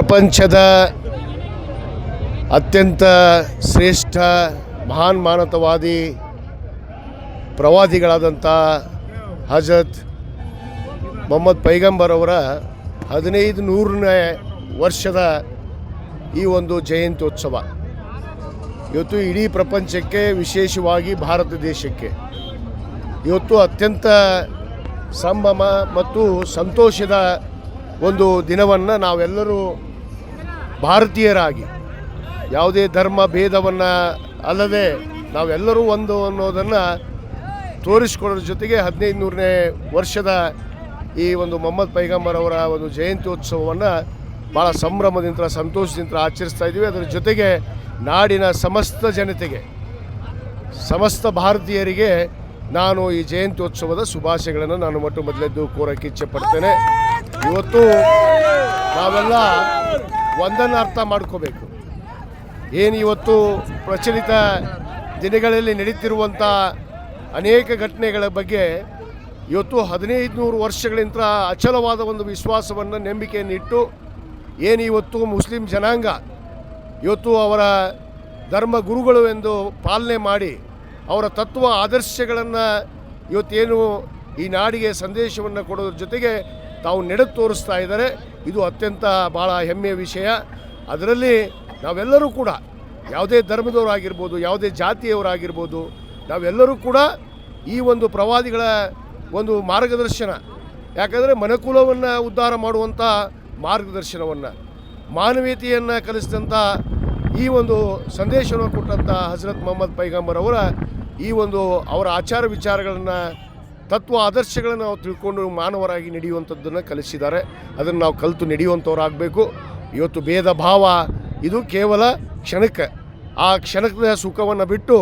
ಪ್ರಪಂಚದ ಅತ್ಯಂತ ಶ್ರೇಷ್ಠ, ಮಹಾನ್ ಮಾನವತಾವಾದಿ ಪ್ರವಾದಿಗಳಾದಂಥ ಹಜರತ್ ಮೊಹಮ್ಮದ್ ಪೈಗಂಬರ್ ಅವರ ಹದಿನೈದು ನೂರನೇ ವರ್ಷದ ಈ ಒಂದು ಜಯಂತ್ಯೋತ್ಸವ. ಇವತ್ತು ಇಡೀ ಪ್ರಪಂಚಕ್ಕೆ, ವಿಶೇಷವಾಗಿ ಭಾರತ ದೇಶಕ್ಕೆ. ಇವತ್ತು ಅತ್ಯಂತ ಸಂಭ್ರಮ ಮತ್ತು ಸಂತೋಷದ ಒಂದು ದಿನವನ್ನು ನಾವೆಲ್ಲರೂ ಭಾರತೀಯರಾಗಿ, ಯಾವುದೇ ಧರ್ಮ ಭೇದವನ್ನು ಅಲ್ಲದೆ ನಾವೆಲ್ಲರೂ ಒಂದು ಅನ್ನೋದನ್ನು ತೋರಿಸಿಕೊಡೋದ್ರ ಜೊತೆಗೆ ಹದಿನೈದು ನೂರನೇ ವರ್ಷದ ಈ ಒಂದು ಮೊಹಮ್ಮದ್ ಪೈಗಂಬರ್ ಅವರ ಒಂದು ಜಯಂತ್ಯೋತ್ಸವವನ್ನು ಭಾಳ ಸಂಭ್ರಮದಿಂದ, ಸಂತೋಷದಿಂದ ಆಚರಿಸ್ತಾ ಇದ್ದೀವಿ. ಅದರ ಜೊತೆಗೆ ನಾಡಿನ ಸಮಸ್ತ ಜನತೆಗೆ, ಸಮಸ್ತ ಭಾರತೀಯರಿಗೆ ನಾನು ಈ ಜಯಂತ್ಯೋತ್ಸವದ ಶುಭಾಶಯಗಳನ್ನು ನಾನು ಮೊಟ್ಟ ಮೊದಲೆದ್ದು ಕೋರಕ್ಕೆ ಇಚ್ಛೆ ಪಡ್ತೇನೆ. ಇವತ್ತು ನಾವೆಲ್ಲ ಒಂದನ್ನು ಅರ್ಥ ಮಾಡ್ಕೋಬೇಕು. ಏನು ಇವತ್ತು ಪ್ರಚಲಿತ ದಿನಗಳಲ್ಲಿ ನಡೀತಿರುವಂಥ ಅನೇಕ ಘಟನೆಗಳ ಬಗ್ಗೆ ಇವತ್ತು ಹದಿನೈದು ನೂರು ವರ್ಷಗಳಿಂದ ಅಚಲವಾದ ಒಂದು ವಿಶ್ವಾಸವನ್ನು, ನಂಬಿಕೆಯನ್ನು ಇಟ್ಟು ಏನು ಇವತ್ತು ಮುಸ್ಲಿಂ ಜನಾಂಗ ಇವತ್ತು ಅವರ ಧರ್ಮ ಗುರುಗಳು ಎಂದು ಪಾಲನೆ ಮಾಡಿ ಅವರ ತತ್ವ, ಆದರ್ಶಗಳನ್ನು ಇವತ್ತೇನು ಈ ನಾಡಿಗೆ ಸಂದೇಶವನ್ನು ಕೊಡೋದ್ರ ಜೊತೆಗೆ ತಾವು ನಡೆದು ತೋರಿಸ್ತಾ ಇದ್ದಾರೆ. ಇದು ಅತ್ಯಂತ ಭಾಳ ಹೆಮ್ಮೆಯ ವಿಷಯ. ಅದರಲ್ಲಿ ನಾವೆಲ್ಲರೂ ಕೂಡ ಯಾವುದೇ ಧರ್ಮದವರಾಗಿರ್ಬೋದು ಯಾವುದೇ ಜಾತಿಯವರಾಗಿರ್ಬೋದು ನಾವೆಲ್ಲರೂ ಕೂಡ ಈ ಒಂದು ಪ್ರವಾದಿಗಳ ಒಂದು ಮಾರ್ಗದರ್ಶನ. ಯಾಕಂದರೆ ಮನಕುಲವನ್ನು ಉದ್ಧಾರ ಮಾಡುವಂಥ ಮಾರ್ಗದರ್ಶನವನ್ನು, ಮಾನವೀಯತೆಯನ್ನು ಕಲಿಸಿದಂಥ ಈ ಒಂದು ಸಂದೇಶವನ್ನು ಕೊಟ್ಟಂಥ ಹಜರತ್ ಮೊಹಮ್ಮದ್ ಪೈಗಂಬರ್ ಅವರ ಈ ಒಂದು ಅವರ ಆಚಾರ ವಿಚಾರಗಳನ್ನು ತತ್ವ ಆದರ್ಶಗಳನ್ನು ನಾವು ತಿಳ್ಕೊಂಡು ಮಾನವರಾಗಿ ನಡೆಯುವಂಥದ್ದನ್ನು ಕಲಿಸಿದ್ದಾರೆ. ಅದನ್ನು ನಾವು ಕಲಿತು ನಡೆಯುವಂಥವ್ರಾಗಬೇಕು. ಇವತ್ತು ಭೇದ ಭಾವ ಇದು ಕೇವಲ ಕ್ಷಣಕ್ಕೆ. ಆ ಕ್ಷಣದ ಸುಖವನ್ನು ಬಿಟ್ಟು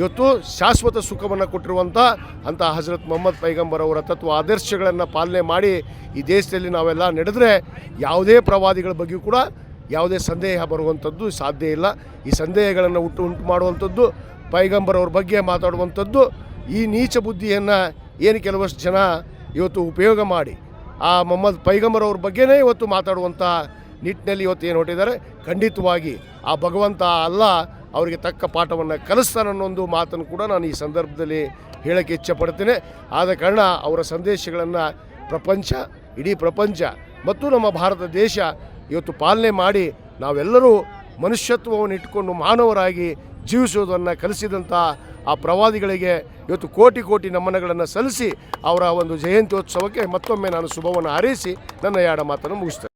ಇವತ್ತು ಶಾಶ್ವತ ಸುಖವನ್ನು ಕೊಟ್ಟಿರುವಂಥ ಅಂಥ ಹಜರತ್ ಮೊಹಮ್ಮದ್ ಪೈಗಂಬರ್ ಅವರ ತತ್ವ ಆದರ್ಶಗಳನ್ನು ಪಾಲನೆ ಮಾಡಿ ಈ ದೇಶದಲ್ಲಿ ನಾವೆಲ್ಲ ನಡೆದರೆ ಯಾವುದೇ ಪ್ರವಾದಿಗಳ ಬಗ್ಗೆ ಕೂಡ ಯಾವುದೇ ಸಂದೇಹ ಬರುವಂಥದ್ದು ಸಾಧ್ಯ ಇಲ್ಲ. ಈ ಸಂದೇಹಗಳನ್ನು ಹುಟ್ಟು ಉಂಟು ಮಾಡುವಂಥದ್ದು ಪೈಗಂಬರ್ ಅವ್ರ ಬಗ್ಗೆ ಮಾತಾಡುವಂಥದ್ದು ಈ ನೀಚ ಬುದ್ಧಿಯನ್ನು ಏನು ಕೆಲವಷ್ಟು ಜನ ಇವತ್ತು ಉಪಯೋಗ ಮಾಡಿ ಆ ಮೊಹಮ್ಮದ್ ಪೈಗಂಬರ್ ಅವ್ರ ಬಗ್ಗೆನೇ ಇವತ್ತು ಮಾತಾಡುವಂಥ ನಿಟ್ಟಿನಲ್ಲಿ ಇವತ್ತು ಏನು ಹೊಟ್ಟಿದ್ದಾರೆ ಖಂಡಿತವಾಗಿ ಆ ಭಗವಂತ ಅಲ್ಲ, ಅವರಿಗೆ ತಕ್ಕ ಪಾಠವನ್ನು ಒಂದು ಮಾತನ್ನು ಕೂಡ ನಾನು ಈ ಸಂದರ್ಭದಲ್ಲಿ ಹೇಳೋಕ್ಕೆ ಇಚ್ಛೆ ಪಡ್ತೇನೆ ಆದ ಕಾರಣ ಅವರ ಸಂದೇಶಗಳನ್ನು ಪ್ರಪಂಚ, ಇಡೀ ಪ್ರಪಂಚ ಮತ್ತು ನಮ್ಮ ಭಾರತ ದೇಶ ಇವತ್ತು ಪಾಲನೆ ಮಾಡಿ ನಾವೆಲ್ಲರೂ ಮನುಷ್ಯತ್ವವನ್ನು ಇಟ್ಕೊಂಡು ಮಾನವರಾಗಿ ಜೀವಿಸುವುದನ್ನು ಕಲಿಸಿದಂಥ ಆ ಪ್ರವಾದಿಗಳಿಗೆ ಇವತ್ತು ಕೋಟಿ ಕೋಟಿ ನಮನಗಳನ್ನು ಸಲ್ಲಿಸಿ ಅವರ ಒಂದು ಜಯಂತ್ಯೋತ್ಸವಕ್ಕೆ ಮತ್ತೊಮ್ಮೆ ನಾನು ಶುಭವನ್ನು ಹಾರೈಸಿ ನನ್ನ ಎರಡ ಮಾತನ್ನು ಮುಗಿಸ್ತೇನೆ.